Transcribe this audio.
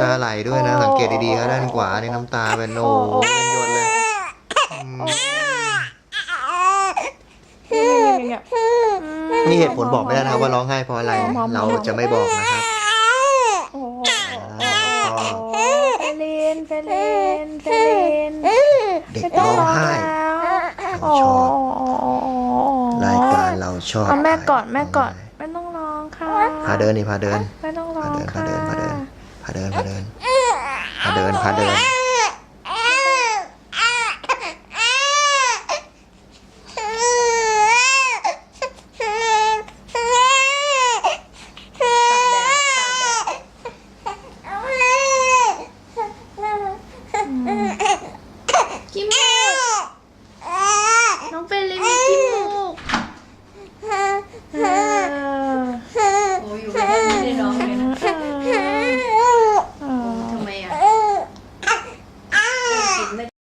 ำตาไหลด้วยนะ สังเกตดีๆครับด้านขวานี่น้ำตาเป็นโอ้โหเป็นหยดเลยอืมเนี่ยนี่เหตุผลบอกไม่ได้นะครับว่าร้องไห้เพราะอะไร เราจะไม่บอกนะครับโอ้โหอ่าชอบเฟลินเฟลินเฟลินเด็กไม่ต้อร้องร้องไห้แล้วเราชอบรายการเราชอบเอาแม่กอดแม่กอดไม่ต้องร้องค่ะพาเดินนี่พาเดินไม่ต้องร้อพางเดินพาค่ะเดิน พาเดินพาเดินพาเดินพาเดินกิม